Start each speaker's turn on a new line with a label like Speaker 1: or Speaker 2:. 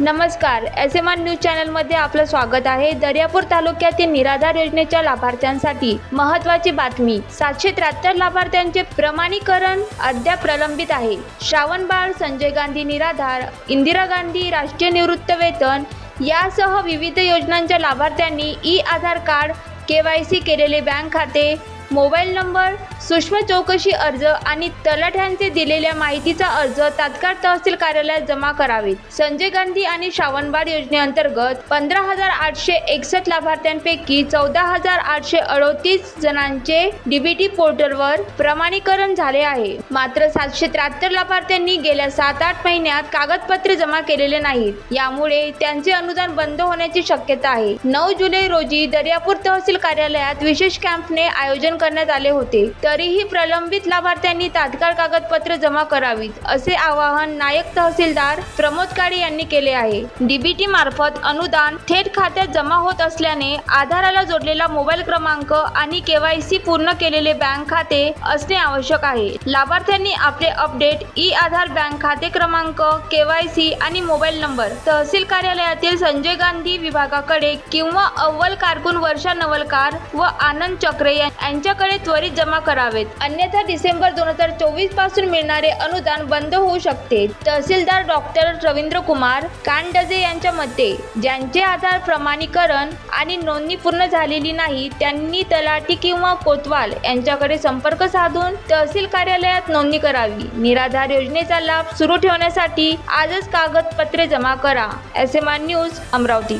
Speaker 1: नमस्कार S M R news चॅनलमध्ये आपलं स्वागत आहे. दर्यापूर तालुक्यातील निराधार योजनेच्या लाभार्थ्यांसाठी महत्त्वाची बातमी. सातशे त्र्याहत्तर लाभार्थ्यांचे प्रमाणीकरण अद्याप प्रलंबित आहे. श्रावणबाळ संजय गांधी निराधार इंदिरा गांधी राष्ट्रीय निवृत्त वेतन यासह विविध योजनांच्या लाभार्थ्यांनी e Aadhaar card K Y C केलेले बँक खाते मोबाईल नंबर सूक्ष्म चौकशी अर्ज आणि तलाठ्यांचे दिलेल्या माहितीचा अर्ज तात्काळ तहसील कार्यालयात जमा करावेत. संजय गांधी आणि श्रावणबाळ योजनेअंतर्गत पंधरा हजार आठशे एकसष्ट लाभार्थ्यांपैकी चौदा हजार आठशे अडोतीस जणांचे डीबीटी पोर्टलवर प्रमाणीकरण झाले आहे. मात्र सातशे त्र्याहत्तर लाभार्थ्यांनी गेल्या सात आठ महिन्यात कागदपत्रे जमा केलेले नाहीत. यामुळे त्यांचे अनुदान बंद होण्याची शक्यता आहे. नऊ जुलै रोजी दर्यापूर तहसील कार्यालयात विशेष कॅम्पने आयोजन करण्यात आले होते. तर तरीही प्रलंबित लाभार्थ्यांनी तात्काळ कागदपत्रे जमा करावीत असे आवाहन नायक तहसीलदार प्रमोद काळे यांनी केले आहे. डीबीटी मार्फत अनुदान थेट खात्यात जमा होत असल्याने आधाराला जोडलेला मोबाईल क्रमांक आणि केवायसी पूर्ण केलेले बँक खाते असणे आवश्यक आहे. लाभार्थ्यांनी आपले अपडेट ई आधार बँक खाते क्रमांक केवायसी आणि मोबाईल नंबर तहसील कार्यालयातील संजय गांधी विभागाकडे किंवा अव्वल कारकून वर्षा नवलकार व आनंद चक्रे यांच्याकडे त्वरित जमा करा. करावेत. अन्यथा डिसेंबर दोन हजार चोवीसपासून मिळणारे अनुदान बंद होऊ शकते. तहसीलदार डॉक्टर रवींद्र कुमार कानडजे यांच्या मते ज्यांचे आधार प्रमाणीकरण आणि नोंदणी पूर्ण झालेली नाही त्यांनी तलाठी किंवा कोतवाल यांच्याकडे संपर्क साधून तहसील कार्यालयात नोंदणी करावी. निराधार योजनेचा लाभ सुरू ठेवण्यासाठी आजच कागदपत्रे जमा करा. S M R news Amravati.